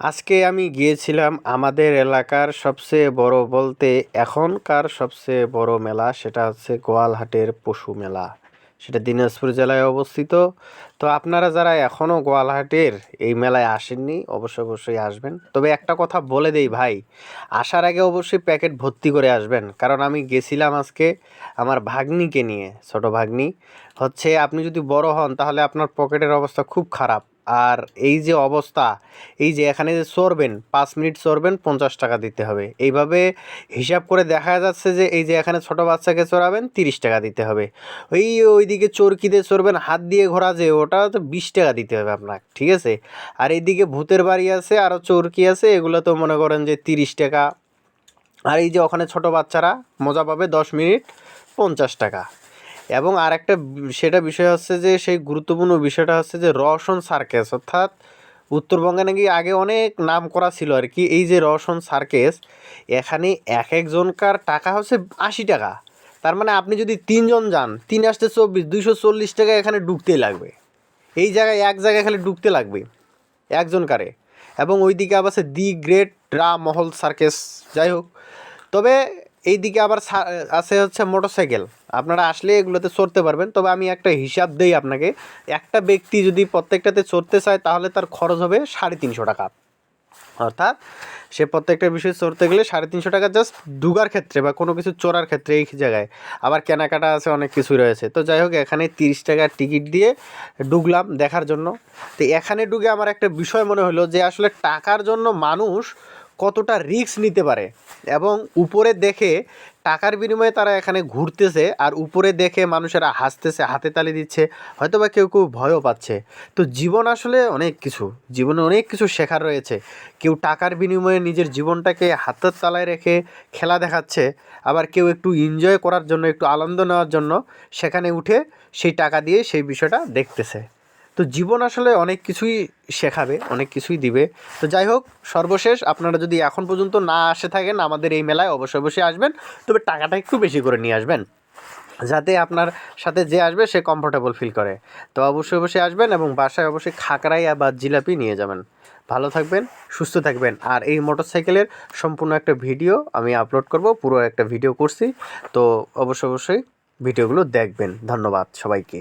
আজকে আমি গিয়েছিলাম আমাদের এলাকার সবচেয়ে বড় বলতে এখনকার সবচেয়ে বড় মেলা, সেটা হচ্ছে গোয়ালহাটের পশু মেলা। সেটা দিনাজপুর জেলায় অবস্থিত। তো আপনারা যারা এখনও গোয়ালহাটের এই মেলায় আসেননি অবশ্যই অবশ্যই আসবেন। তবে একটা কথা বলে দেই ভাই, আসার আগে অবশ্যই প্যাকেট ভর্তি করে আসবেন। কারণ আমি গেছিলাম আজকে আমার ভাগ্নিকে নিয়ে, ছোট ভাগ্নি। হচ্ছে আপনি যদি বড় হন, তাহলে আপনার পকেটের অবস্থা খুব খারাপ। আর এই যে অবস্থা, এই যে এখানে যে চড়বেন পাঁচ মিনিট চড়বেন পঞ্চাশ টাকা দিতে হবে। এইভাবে হিসাব করে দেখা যাচ্ছে যে এই যে এখানে ছোট বাচ্চাকে চড়াবেন তিরিশ টাকা দিতে হবে। ওই ওইদিকে চরকিতে চড়বেন হাত দিয়ে ঘোরা যে, ওটা তো বিশ টাকা দিতে হবে আপনাকে, ঠিক আছে? আর এইদিকে ভূতের বাড়ি আছে আরও চরকি আছে, এগুলো তো মনে করেন যে তিরিশ টাকা। আর এই যে ওখানে ছোট বাচ্চারা, মজা পাবে দশ মিনিট, পঞ্চাশ টাকা। এবং আর একটা সেটা বিষয় হচ্ছে যে, সেই গুরুত্বপূর্ণ বিষয়টা হচ্ছে যে, রওশন সার্কেস, অর্থাৎ উত্তরবঙ্গে নাকি আগে অনেক নাম করা ছিল আর কি। এই যে রওশন সার্কেস, এখানে এক একজনকার টাকা হচ্ছে আশি টাকা। তার মানে আপনি যদি তিনজন যান, তিন আসতে চব্বিশ, দুইশো চল্লিশ টাকা এখানে ঢুকতেই লাগবে। এই জায়গায় এক জায়গায় খালি ঢুকতে লাগবে একজন কারে এবং ওইদিকে আবার আছে দি গ্রেট রা মহল সার্কেস, যাই হোক। তবে এইদিকে আবার সা- আছে হচ্ছে মোটরসাইকেল। আপনারা আসলে এগুলোতে চড়তে পারবেন, তবে আমি একটা হিসাব দেই আপনাকে। একটা ব্যক্তি যদি প্রত্যেকটাতে চড়তে চায়, তাহলে তার খরচ হবে সাড়ে তিনশো টাকা। অর্থাৎ সে প্রত্যেকটা বিষয় চড়তে গেলে সাড়ে তিনশো টাকা জাস্ট ডুগার ক্ষেত্রে বা কোনো কিছু চড়ার ক্ষেত্রে এই জায়গায়। আবার কেনাকাটা আছে, অনেক কিছুই রয়েছে। তো যাই হোক, এখানে তিরিশ টাকার টিকিট দিয়ে ঢুকলাম দেখার জন্য। তো এখানে ঢুকে আমার একটা বিষয় মনে হলো যে আসলে টাকার জন্য মানুষ কতটা রিস্ক নিতে পারে এবং উপরে দেখে টাকার বিনিময়ে তারা এখানে ঘুরতেছে আর উপরে দেখে মানুষেরা হাসতেছে, হাতে তালি দিচ্ছে হয়তো বা কেউ কেউ ভয়ও পাচ্ছে। তো জীবন আসলে অনেক কিছু, জীবনে অনেক কিছু শেখার রয়েছে। কেউ টাকার বিনিময়ে নিজের জীবনটাকে হাতের তালায় রেখে খেলা দেখাচ্ছে, আবার কেউ একটু এনজয় করার জন্য, একটু আনন্দ নেওয়ার জন্য সেখানে উঠে সেই টাকা দিয়ে সেই বিষয়টা দেখতেছে। তো জীবন আসলে অনেক কিছুই শেখাবে, অনেক কিছুই দিবে। তো যাই হোক, সর্বশেষ আপনারা যদি এখন পর্যন্ত না আসে থাকেন আমাদের এই মেলায়, অবশ্যই অবশ্যই আসবেন। তবে টাকাটা একটু বেশি করে নিয়ে আসবেন, যাতে আপনার সাথে যে আসবে সে কমফোর্টেবল ফিল করে। তো অবশ্যই অবশ্যই আসবেন এবং বাসায় অবশ্যই খাকরাই বা জিলাপি নিয়ে যাবেন। ভালো থাকবেন, সুস্থ থাকবেন। আর এই মোটরসাইকেলের সম্পূর্ণ একটা ভিডিও আমি আপলোড করব, পুরো একটা ভিডিও করছি। তো অবশ্যই অবশ্যই ভিডিওগুলো দেখবেন। ধন্যবাদ সবাইকে।